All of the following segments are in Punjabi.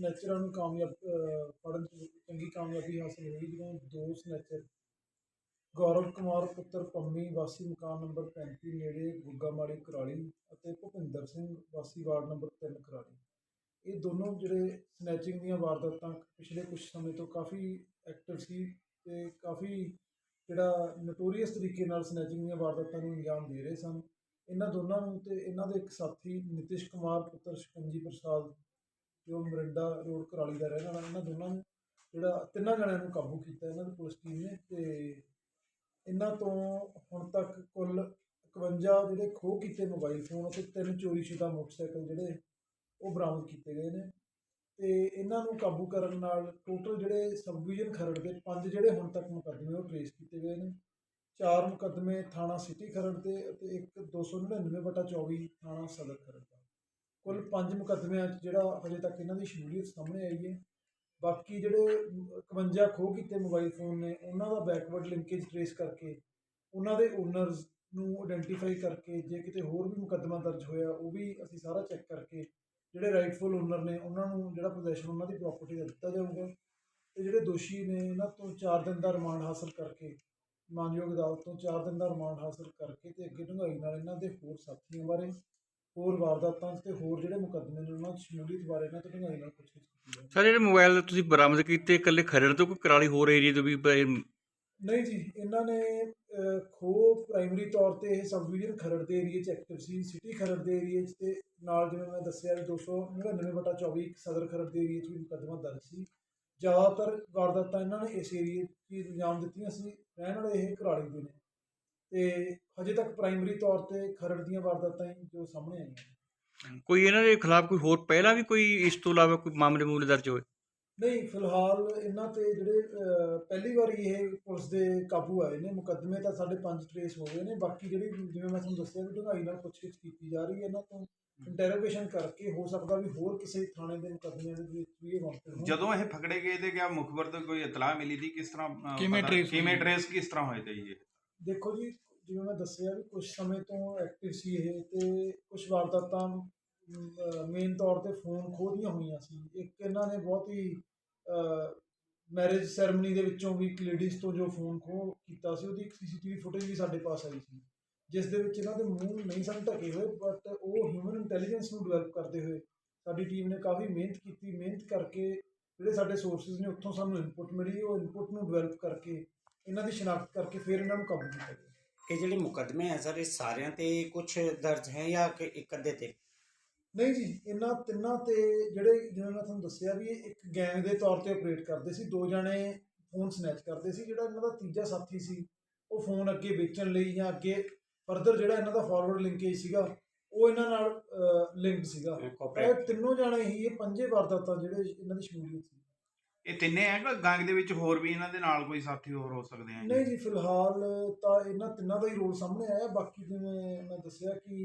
ਸਨੈਚਰਾਂ ਨੂੰ ਕਾਮਯਾਬ ਅਹ, ਫੜਨ 'ਚ ਚੰਗੀ ਕਾਮਯਾਬੀ ਹਾਸਲ ਹੋਈ ਜਦੋਂ ਦੋ ਸਨੈਚਰ ਗੌਰਵ ਕੁਮਾਰ ਪੁੱਤਰ ਪੰਮੀ ਵਾਸੀ ਮਕਾਨ ਨੰਬਰ 35 ਨੇੜੇ ਗੁੱਗਾਮਾੜੀ ਕਰਾਲੀ ਅਤੇ ਭੁਪਿੰਦਰ ਸਿੰਘ ਵਾਸੀ ਵਾਰਡ ਨੰਬਰ 3 ਕਰਾਲੀ। ਇਹ ਦੋਨੋਂ ਜਿਹੜੇ ਸਨੈਚਿੰਗ ਦੀਆਂ ਵਾਰਦਾਤਾਂ ਪਿਛਲੇ ਕੁਝ ਸਮੇਂ ਤੋਂ ਕਾਫੀ ਐਕਟਿਵ ਸੀ ਤੇ ਕਾਫੀ ਜਿਹੜਾ ਨੋਟੋਰੀਅਸ ਤਰੀਕੇ ਨਾਲ ਸਨੈਚਿੰਗ ਦੀਆਂ ਵਾਰਦਾਤਾਂ ਨੂੰ ਅੰਜਾਮ ਦੇ ਰਹੇ ਸਨ। ਇਹਨਾਂ ਦੋਨਾਂ ਨੂੰ ਤੇ ਇਹਨਾਂ ਦੇ ਇੱਕ ਸਾਥੀ ਨਿਤਿਸ਼ ਕੁਮਾਰ ਪੁੱਤਰ ਸ਼ਿਕੰਜੀ ਪ੍ਰਸਾਦ ਜੋ ਮਰਿੰਡਾ ਰੋਡ ਕਰਾਲੀ ਦਾ ਰਹਿਣ ਵਾਲਾ, ਇਹਨਾਂ ਦੋਨਾਂ ਨੂੰ ਜਿਹੜਾ ਤਿੰਨਾਂ ਜਣਿਆਂ ਨੂੰ ਕਾਬੂ ਕੀਤਾ ਇਹਨਾਂ ਦੀ ਪੁਲਿਸ ਟੀਮ ਨੇ ਤੇ ਇਹਨਾਂ ਤੋਂ ਹੁਣ ਤੱਕ ਕੁੱਲ 51 ਜਿਹੜੇ ਖੋਹ ਕੀਤੇ ਮੋਬਾਈਲ ਫੋਨ ਅਤੇ ਤਿੰਨ ਚੋਰੀਸ਼ੁਦਾ ਮੋਟਰਸਾਈਕਲ ਜਿਹੜੇ ਉਹ ਬਰਾਮਦ ਕੀਤੇ ਗਏ ਨੇ ਤੇ ਇਹਨਾਂ ਨੂੰ ਕਾਬੂ ਕਰਨ ਨਾਲ ਟੋਟਲ ਜਿਹੜੇ ਸਬ ਡਿਵੀਜ਼ਨ ਖਰੜ ਦੇ ਪੰਜ ਜਿਹੜੇ ਹੁਣ ਤੱਕ ਮੁਕੱਦਮੇ ਉਹ ਟਰੇਸ ਕੀਤੇ ਗਏ ਨੇ। ਚਾਰ ਮੁਕੱਦਮੇ ਥਾਣਾ ਸਿਟੀ ਖਰੜ 'ਤੇ ਅਤੇ ਇੱਕ 299 ਬਟਾ 24 ਥਾਣਾ ਸਦਰ ਖਰੜ ਦਾ। ਕੁੱਲ ਪੰਜ ਮੁਕੱਦਮਿਆਂ 'ਚ ਜਿਹੜਾ ਹਜੇ ਤੱਕ ਇਹਨਾਂ ਦੀ ਸ਼ਮੂਲੀਅਤ ਸਾਹਮਣੇ ਆਈ ਹੈ। ਬਾਕੀ ਜਿਹੜੇ 51 ਖੋਹ ਕੀਤੇ ਮੋਬਾਈਲ ਫੋਨ ਨੇ, ਉਹਨਾਂ ਦਾ ਬੈਕਵਰਡ ਲਿੰਕੇਜ ਟਰੇਸ ਕਰਕੇ, ਉਹਨਾਂ ਦੇ ਓਨਰਸ ਨੂੰ ਆਇਡੈਂਟੀਫਾਈ ਕਰਕੇ, ਜੇ ਕਿਤੇ ਹੋਰ ਵੀ ਮੁਕੱਦਮਾ ਦਰਜ ਹੋਇਆ, ਉਹ ਵੀ ਅਸੀਂ ਸਾਰਾ ਚੈੱਕ ਕਰਕੇ, ਜਿਹੜੇ ਰਾਈਟਫੁਲ ਓਨਰ ਨੇ, ਉਹਨਾਂ ਨੂੰ ਜਿਹੜਾ ਪੋਜੈਸ਼ਨ ਉਹਨਾਂ ਦੀ ਪ੍ਰਾਪਰਟੀ ਦਾ ਦਿੱਤਾ ਜਾਊਗਾ। ਤੇ ਜਿਹੜੇ ਦੋਸ਼ੀ ਨੇ, ਇਹਨਾਂ ਤੋਂ 4 ਦਿਨ ਦਾ ਰਿਮਾਂਡ ਹਾਸਲ ਕਰਕੇ, ਮਾਨਯੋਗ ਅਦਾਲਤ ਤੋਂ 4 ਦਿਨ ਦਾ ਰਿਮਾਂਡ ਹਾਸਲ ਕਰਕੇ ਤੇ ਅੱਗੇ ਢੁੰਗਾਈ ਨਾਲ ਇਹਨਾਂ ਦੇ ਹੋਰ ਸਾਥੀਆਂ ਬਾਰੇ ਹੋਰ ਵਾਰਦਾਤਾਂ ਤੇ ਹੋਰ ਜਿਹੜੇ ਮੁਕੱਦਮੇ ਨੇ ਉਹਨਾਂ ਸ਼ਮੂਲੀਅਤ ਬਾਰੇ ਇਹਨਾਂ ਤੋਂ ਢੁੰਗਾਈ ਨਾਲ ਪੁੱਛਗਿੱਛ ਕੀਤੀ ਜਾਵੇ ਸਰ ਜਿਹੜੇ ਮੋਬਾਈਲ ਤੁਸੀਂ ਬਰਾਮਦ ਕੀਤੇ ਇਕੱਲੇ ਖਰੜ ਤੋਂ ਕੋਈ ਕਰਾਲੀ ਹੋਰ ਏਰੀਆ ਤੋਂ ਵੀ ਨਹੀਂ ਜੀ ਇਹਨਾਂ ਨੇ ਅਹ, ਖੋਹ ਪ੍ਰਾਇਮਰੀ ਤੌਰ ਤੇ ਇਹ ਸਬ ਡਿਵੀਜ਼ਨ ਖਰੜ ਦੇ ਏਰੀਏ 'ਚ ਐਕਟਿਵ ਸੀ ਸਿਟੀ ਖਰੜ ਦੇ ਏਰੀਏ 'ਚ ਤੇ ਨਾਲ ਜਿਵੇਂ ਮੈਂ ਦੱਸਿਆ ਵੀ 299 ਬਟਾ 24 ਇੱਕ ਸਦਰ ਖਰੜ ਦੇ ਏਰੀਏ 'ਚ ਵੀ ਮੁਕੱਦਮਾ ਦਰਜ ਸੀ। ਜ਼ਿਆਦਾਤਰ ਵਾਰਦਾਤਾਂ ਇਹਨਾਂ ਨੇ ਇਸ ਏਰੀਏ 'ਚ ਹੀ ਅੰਜਾਮ ਦਿੱਤੀਆਂ ਸੀ ਰਹਿਣ ਵਾਲੇ ਇਹ ਘਰਾਲੀ ਦੇ ਨੇ। ਤੇ ਹਜੇ ਤੱਕ ਪ੍ਰਾਇਮਰੀ ਤੌਰ ਤੇ ਖਰੜ ਦੀਆਂ ਵਾਰਦਾਤਾਂ ਹੀ ਜੋ ਸਾਹਮਣੇ ਆਈਆਂ ਨੇ। ਕੋਈ ਇਹਨਾਂ ਦੇ ਖਿਲਾਫ ਕੋਈ ਹੋਰ ਪਹਿਲਾਂ ਵੀ ਕੋਈ ਇਸ ਤੋਂ ਇਲਾਵਾ ਕੋਈ ਮਾਮਲੇ ਮੂਲੇ ਦਰਜ ਹੋਏ ਨਹੀਂ ਫਿਲਹਾਲ ਇਹਨਾਂ ਤੇ ਜਿਹੜੇ ਪਹਿਲੀ ਵਾਰੀ ਇਹ ਪੁਲਿਸ ਦੇ ਕਾਬੂ ਆਏ ਨੇ ਮੁਕੱਦਮੇ ਤਾਂ ਸਾਡੇ ਪੰਜ ਟਰੇਸ ਹੋ ਗਏ ਨੇ ਬਾਕੀ ਜਿਹੜੀ ਜਿਵੇਂ ਮੈਂ ਤੁਹਾਨੂੰ ਦੱਸਿਆ ਵੀ ਢੁੰਗਾਈ ਨਾਲ ਪੁੱਛਗਿੱਛ ਕੀਤੀ ਜਾ ਰਹੀ ਹੈ ਇਹਨਾਂ ਤੋਂ ਇੰਟਰੋਗੇਸ਼ਨ ਕਰਕੇ ਹੋ ਸਕਦਾ ਵੀ ਹੋਰ ਕਿਸੇ ਥਾਣੇ ਦੇ ਮੁਕੱਦਮਿਆਂ ਦੇ ਵਿੱਚ ਵੀ ਇਹ ਹੋਣ ਜਦੋਂ ਇਹ ਫਕੜੇ ਗਏ ਤੇ ਕਿਆ ਮੁਖਬਰ ਤੋਂ ਕੋਈ ਇਤਲਾਹ ਮਿਲੀ ਸੀ ਕਿਸ ਤਰ੍ਹਾਂ ਕਿਵੇਂ trace ਕਿਵੇਂ? ਟ੍ਰੇਸ ਕਿਸ ਤਰ੍ਹਾਂ ਹੋਏ ਤੇ ਇਹ? ਦੇਖੋ ਜੀ, ਜਿਵੇਂ ਮੈਂ ਦੱਸਿਆ ਵੀ ਕੁਝ ਸਮੇਂ ਤੋਂ ਐਕਟਿਵ ਸੀ ਇਹ ਤੇ ਕੁਝ ਵਾਰਦਾਤਾਂ ਮੇਨ ਤੌਰ ਤੇ ਫੋਨ ਖੋਹਦੀਆਂ ਹੋਈਆਂ ਸੀ। ਇੱਕ ਇਹਨਾਂ ਨੇ ਬਹੁਤ ਹੀ ਮੈਰਿਜ ਸੈਰਮਨੀ ਦੇ ਵਿੱਚੋਂ ਵੀ ਇੱਕ ਲੇਡੀਜ਼ ਤੋਂ ਜੋ ਫੋਨ ਖੋਹ ਕੀਤਾ ਸੀ, ਉਹਦੀ ਇੱਕ ਸੀਸੀਟੀਵੀ ਫੁਟੇਜ ਵੀ ਸਾਡੇ ਪਾਸ ਆਈ ਸੀ। ਜਿਸ ਦੇ ਵਿੱਚ ਇਹਨਾਂ ਦੇ ਮੂੰਹ ਨਹੀਂ ਸਨ ਢਕੇ ਹੋਏ ਬਟ ਉਹ ਹਿਊਮਨ ਇੰਟੈਲੀਜੈਂਸ ਨੂੰ ਡਿਵੈਲਪ ਕਰਦੇ ਹੋਏ ਸਾਡੀ ਟੀਮ ਨੇ ਕਾਫੀ ਮਿਹਨਤ ਕੀਤੀ। ਮਿਹਨਤ ਕਰਕੇ ਜਿਹੜੇ ਸਾਡੇ ਸੋਰਸਿਸ ਨੇ, ਉੱਥੋਂ ਸਾਨੂੰ ਇਨਪੁਟ ਮਿਲੀ। ਉਹ ਇਨਪੁਟ ਨੂੰ ਡਿਵੈਲਪ ਕਰਕੇ ਇਹਨਾਂ ਦੀ ਸ਼ਨਾਖਤ ਕਰਕੇ ਫਿਰ ਇਹਨਾਂ ਨੂੰ ਕਾਬੂ ਕੀਤਾ ਗਿਆ। ਇਹ ਜਿਹੜੇ ਮੁਕੱਦਮੇ ਹੈ ਸਰ ਇਹ ਸਾਰਿਆਂ ਤੇ ਕੁਝ ਦਰਜ ਹੈ ਜਾਂ ਕਿ ਇੱਕ ਅੱਧੇ ਤੇ? ਨਹੀਂ ਜੀ ਇਹਨਾਂ ਤਿੰਨਾਂ ਤੇ ਜਿਹੜੇ ਜਿਵੇਂ ਮੈਂ ਤੁਹਾਨੂੰ ਦੱਸਿਆ ਵੀ ਇਹ ਇੱਕ ਗੈਂਗ ਦੇ ਤੌਰ ਤੇ ਆਪਰੇਟ ਕਰਦੇ ਸੀ ਦੋ ਜਣੇ ਫੋਨ ਸਨੈਚ ਕਰਦੇ ਸੀ ਜਿਹੜਾ ਇਹਨਾਂ ਦਾ ਤੀਜਾ ਸਾਥੀ ਸੀ ਉਹ ਫੋਨ ਅੱਗੇ ਵੇਚਣ ਲਈ ਜਾਂ ਅੱਗੇ ਫਰਦਰ ਜਿਹੜਾ ਇਹਨਾਂ ਦਾ ਫਾਰਵਰਡ ਲਿੰਕੇਜ ਸੀਗਾ ਉਹ ਇਹਨਾਂ ਨਾਲ ਲਿੰਕਡ ਸੀਗਾ। ਇਹ ਤਿੰਨੋਂ ਜਾਣੇ ਹੀ ਇਹ ਪੰਜੇ ਵਾਰਦਾਤਾਂ ਜਿਹੜੇ ਇਹਨਾਂ ਦੀ ਸ਼ਮੂਲੀਅਤ ਸੀ। ਇਹ ਤਿੰਨੇ ਹੈ ਕਿ ਗੰਗ ਦੇ ਵਿੱਚ ਹੋਰ ਵੀ ਇਹਨਾਂ ਦੇ ਨਾਲ ਕੋਈ ਸਾਥੀ ਹੋਰ ਹੋ ਸਕਦੇ ਆ ਨਹੀਂ ਜੀ ਫਿਲਹਾਲ ਤਾਂ ਇਹਨਾਂ ਤਿੰਨਾਂ ਦਾ ਹੀ ਰੋਲ ਸਾਹਮਣੇ ਆਇਆ। ਬਾਕੀ ਜਿਵੇਂ ਮੈਂ ਦੱਸਿਆ ਕਿ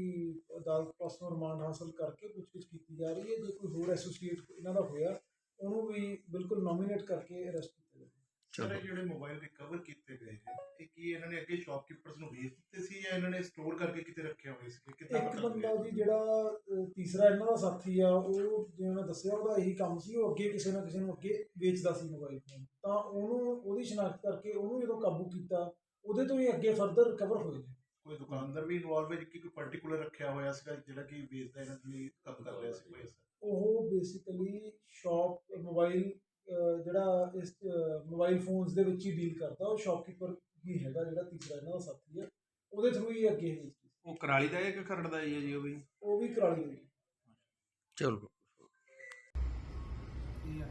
ਅਦਾਲਤ ਪਾਸੋਂ ਰਿਮਾਂਡ ਹਾਸਲ ਕਰਕੇ ਪੁੱਛਗਿੱਛ ਕੀਤੀ ਜਾ ਰਹੀ ਹੈ। ਜੇ ਕੋਈ ਹੋਰ ਐਸੋਸੀਏਟ ਇਹਨਾਂ ਦਾ ਹੋਇਆ ਉਹਨੂੰ ਵੀ ਬਿਲਕੁਲ ਨੋਮੀਨੇਟ ਕਰਕੇ ਅਰੈਸਟ ਕੀਤਾ ਜਾਵੇ। ਜਿਹੜੇ ਮੋਬਾਈਲ ਰਿਕਵਰ ਕੀਤੇ ਗਏ ਨੇ ਇਹ ਕੀ ਇਹਨਾਂ ਨੇ ਅੱਗੇ ਸ਼ਾਪਕੀਪਰਸ ਨੂੰ ਵੇਚ ਦਿੱਤੇ ਸੀ ਜਾਂ ਇਹਨਾਂ ਨੇ ਸਟੋਰ ਕਰਕੇ ਕਿਤੇ ਰੱਖਿਆ ਹੋਏ ਸੀ ਕਿੱਦਾਂ ਇੱਕ ਪਤਾ ਬੰਦਾ ਲੱਗਿਆ? ਜੀ ਜਿਹੜਾ ਅਹ, ਤੀਸਰਾ ਇਹਨਾਂ ਦਾ ਸਾਥੀ ਆ ਉਹ ਜਿਵੇਂ ਮੈਂ ਦੱਸਿਆ ਉਹਦਾ ਇਹੀ ਕੰਮ ਸੀ ਉਹ ਅੱਗੇ ਕਿਸੇ ਨਾ ਕਿਸੇ ਨੂੰ ਅੱਗੇ ਵੇਚਦਾ ਸੀ ਮੋਬਾਈਲ ਫੋਨ ਤਾਂ ਉਹਨੂੰ ਉਹਦੀ ਸ਼ਨਾਖਤ ਕਰਕੇ ਉਹਨੂੰ ਜਦੋਂ ਕਾਬੂ ਕੀਤਾ ਉਹਦੇ ਤੋਂ ਹੀ ਅੱਗੇ ਫਰਦਰ ਰਿਕਵਰ ਹੋਏ ਨੇ। ਕੋਈ ਦੁਕਾਨਦਾਰ ਵੀ ਇਨਵੋਲਵ ਹੈ ਕਿ ਕੋਈ ਪਾਰਟਿਕੂਲਰ ਰੱਖਿਆ ਹੋਇਆ ਸੀਗਾ ਜਿਹੜਾ ਕਿ ਵੇਚਦਾ ਇਹਨਾਂ ਲਈ ਕੰਮ ਕਰ ਰਿਹਾ ਸੀ ਕੋਈ? ਐਸਾ ਉਹ ਬੇਸਿਕਲੀ ਸ਼ਾਪ ਮੋਬਾਈਲ ਜਿਹੜਾ ਇਸ ਮੋਬਾਈਲ ਫੋਨਸ ਦੇ ਵਿੱਚ ਹੀ ਡੀਲ ਕਰਦਾ ਉਹ ਸ਼ਾਪਕੀਪਰ ਹੀ ਹੈਗਾ ਜਿਹੜਾ ਤੀਸਰਾ ਇਹਨਾਂ ਦਾ ਸਾਥੀ ਹੈ ਉਹਦੇ ਥਰੂ ਹੀ ਅੱਗੇ ਇਹ ਉਹ ਕਰਾਲੀ ਦਾ ਹੈ ਕਿ ਖਰੜ ਦਾ ਹੀ ਹੈ ਜੀ ਉਹ ਵੀ? ਉਹ ਵੀ ਕਰਾਲੀ ਹੋਈ ਚਲੋ। ਇਹ